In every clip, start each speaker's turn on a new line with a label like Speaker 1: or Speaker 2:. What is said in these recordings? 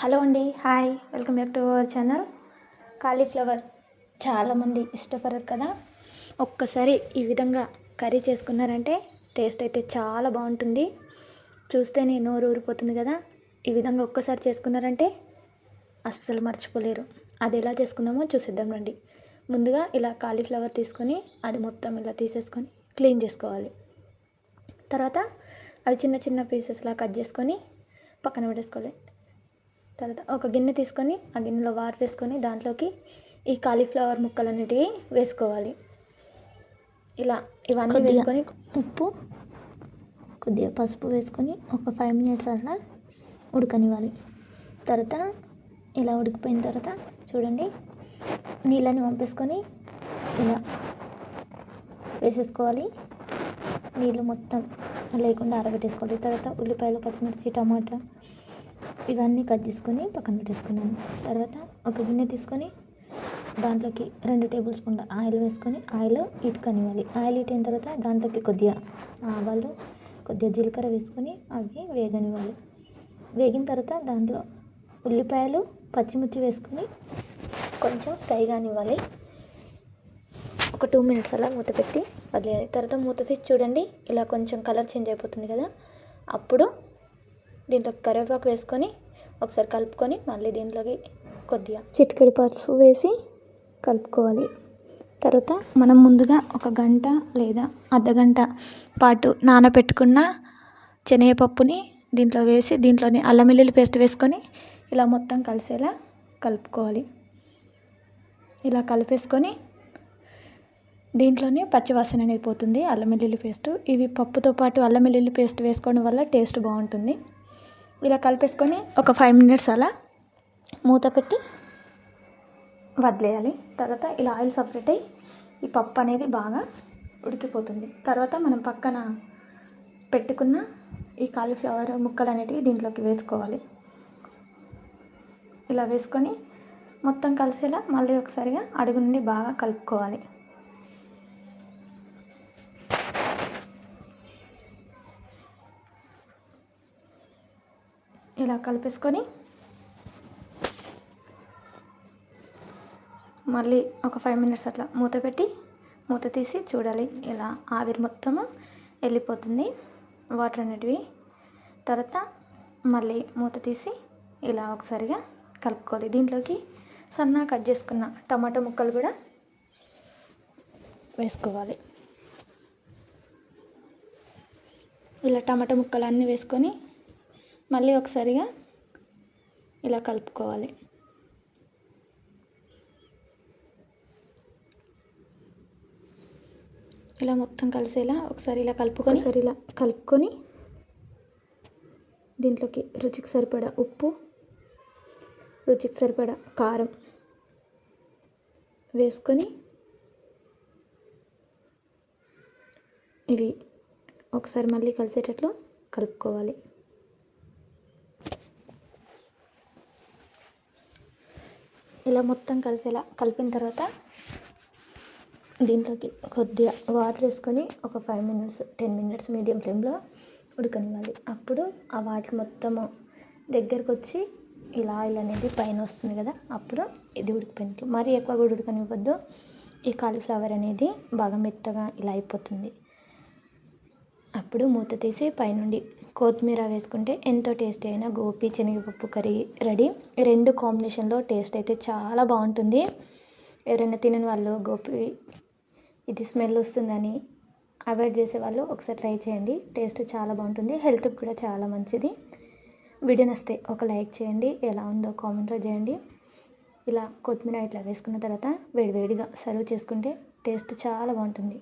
Speaker 1: Hello అండి hi. Welcome back to our channel. Cauliflower చాలామంది ఇష్టపడరు కదా. ఒక్కసారి ఈ విధంగా కర్రీ చేసుకున్నారంటే టేస్ట్ అయితే చాలా బాగుంటుంది. చూస్తేనే నోరు ఊరిపోతుంది కదా. ఈ విధంగా ఒక్కసారి చేసుకున్నారంటే అస్సలు మర్చిపోలేరు. అది ఎలా చేసుకుందామో చూసేద్దాం రండి. ముందుగా ఇలా కాలీఫ్లవర్ తీసుకొని అది మొత్తం ఇలా తీసేసుకొని క్లీన్ చేసుకోవాలి. తర్వాత అవి చిన్న చిన్న పీసెస్లా కట్ చేసుకొని పక్కన పెట్టేసుకోవాలి. తర్వాత ఒక గిన్నె తీసుకొని ఆ గిన్నెలో వాటర్ వేసుకొని దాంట్లోకి ఈ కాలీఫ్లవర్ ముక్కలన్నిటివి వేసుకోవాలి. ఇలా ఇవన్నీ వేసుకొని
Speaker 2: ఉప్పు కొద్దిగా పసుపు వేసుకొని ఒక ఫైవ్ మినిట్స్ అట్లా ఉడకనివ్వాలి. తర్వాత ఇలా ఉడికిపోయిన తర్వాత చూడండి నీళ్ళని పంపేసుకొని ఇలా వేసేసుకోవాలి. నీళ్ళు మొత్తం లేకుండా ఆరబెట్టేసుకోవాలి. తర్వాత ఉల్లిపాయలు పచ్చిమిర్చి టమాటా ఇవన్నీ కట్ చేసుకొని పక్కన పెట్టేసుకున్నాను. తర్వాత ఒక గిన్నె తీసుకొని దాంట్లోకి రెండు టేబుల్ స్పూన్ల ఆయిల్ వేసుకొని ఆయిల్ ఇటుకనివ్వాలి. ఆయిల్ ఇటైన తర్వాత దాంట్లోకి కొద్దిగా ఆవాలు కొద్దిగా జీలకర్ర వేసుకొని అవి వేగనివ్వాలి. వేగిన తర్వాత దాంట్లో ఉల్లిపాయలు పచ్చిమిర్చి వేసుకొని కొంచెం ఫ్రై కానివ్వాలి. ఒక టూ మినిట్స్ అలా మూత పెట్టి వదిలేయాలి. తర్వాత మూత తీసి చూడండి ఇలా కొంచెం కలర్ చేంజ్ అయిపోతుంది కదా. అప్పుడు దీంట్లో కరివేపాకు వేసుకొని ఒకసారి కలుపుకొని మళ్ళీ దీంట్లోకి కొద్దిగా చిటికెడు పసుపు వేసి కలుపుకోవాలి. తర్వాత మనం ముందుగా ఒక గంట లేదా అర్ధ గంట పాటు నానబెట్టుకున్న శనగపప్పుని దీంట్లో వేసి దీంట్లోని అల్లం వెల్లుల్లి పేస్ట్ వేసుకొని ఇలా మొత్తం కలిసేలా కలుపుకోవాలి. ఇలా కలిపేసుకొని దీంట్లోనే పచ్చివాసన అనేది పోతుంది అల్లం వెల్లుల్లి పేస్ట్. ఇవి పప్పుతో పాటు అల్లం వెల్లుల్లి పేస్ట్ వేసుకోవడం వల్ల టేస్ట్ బాగుంటుంది. ఇలా కలిపేసుకొని ఒక ఫైవ్ మినిట్స్ అలా మూత పెట్టి వదిలేయాలి. తర్వాత ఇలా ఆయిల్ సపరేట్ అయ్యి ఈ పప్పు అనేది బాగా ఉడికిపోతుంది. తర్వాత మనం పక్కన పెట్టుకున్న ఈ కాలీఫ్లవర్ ముక్కలు అనేటివి దీంట్లోకి వేసుకోవాలి. ఇలా వేసుకొని మొత్తం కలిసేలా మళ్ళీ ఒకసారిగా అడుగు నుండి బాగా కలుపుకోవాలి. ఇలా కలిపేసుకొని మళ్ళీ ఒక ఫైవ్ మినిట్స్ అట్లా మూత పెట్టి మూత తీసి చూడాలి ఇలా ఆవిరి మొత్తము వెళ్ళిపోతుంది వాటర్ అనేటివి. తర్వాత మళ్ళీ మూత తీసి ఇలా ఒకసారిగా కలుపుకోవాలి. దీంట్లోకి సన్నా కట్ చేసుకున్న టమాటో ముక్కలు కూడా వేసుకోవాలి. ఇలా టమాటా ముక్కలు అన్నీ వేసుకొని మళ్ళీ ఒకసారిగా ఇలా కలుపుకోవాలి. ఇలా మొత్తం కలిసేలా ఒకసారి ఇలా కలుపుకొని ఒకసారి ఇలా కలుపుకొని దీంట్లోకి రుచికి సరిపడా ఉప్పు రుచికి సరిపడా కారం వేసుకొని ఇవి ఒకసారి మళ్ళీ కలిసేటట్లు కలుపుకోవాలి. ఇలా మొత్తం కలిసేలా కలిపిన తర్వాత దీంట్లోకి కొద్దిగా వాటర్ వేసుకొని ఒక five minutes ten minutes medium ఫ్లేమ్లో ఉడకనివ్వాలి. అప్పుడు ఆ వాటర్ మొత్తము దగ్గరకు వచ్చి ఇలా ఆయిల్ అనేది పైన వస్తుంది కదా అప్పుడు ఇది ఉడికిపోయినట్లు. మరీ ఎక్కువ కూడా ఉడకనివ్వద్దు. ఈ కాలీఫ్లవర్ అనేది బాగా మెత్తగా ఇలా అయిపోతుంది. అప్పుడు మూత తీసి పైనుండి కొత్తిమీర వేసుకుంటే ఎంతో టేస్టీ అయిన గోపి శనగపప్పు కర్రీ రెడీ. రెండు కాంబినేషన్లో టేస్ట్ అయితే చాలా బాగుంటుంది. ఎవరైనా తినని వాళ్ళు గోపి ఇది స్మెల్ వస్తుందని అవాయిడ్ చేసే వాళ్ళు ఒకసారి ట్రై చేయండి. టేస్ట్ చాలా బాగుంటుంది. హెల్త్కి కూడా చాలా మంచిది. వీడియో నస్తే ఒక లైక్ చేయండి. ఎలా ఉందో కామెంట్లో చేయండి. ఇలా కొత్తిమీర ఇట్లా వేసుకున్న తర్వాత వేడివేడిగా సర్వ్ చేసుకుంటే టేస్ట్ చాలా బాగుంటుంది.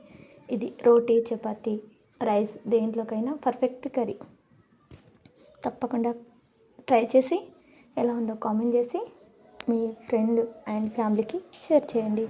Speaker 2: ఇది రోటీ చపాతీ రైస్ దేంట్లోకైనా పర్ఫెక్ట్ కర్రీ. తప్పకుండా ట్రై చేసి ఎలా ఉందో కామెంట్ చేసి మీ ఫ్రెండ్ అండ్ ఫ్యామిలీకి షేర్ చేయండి.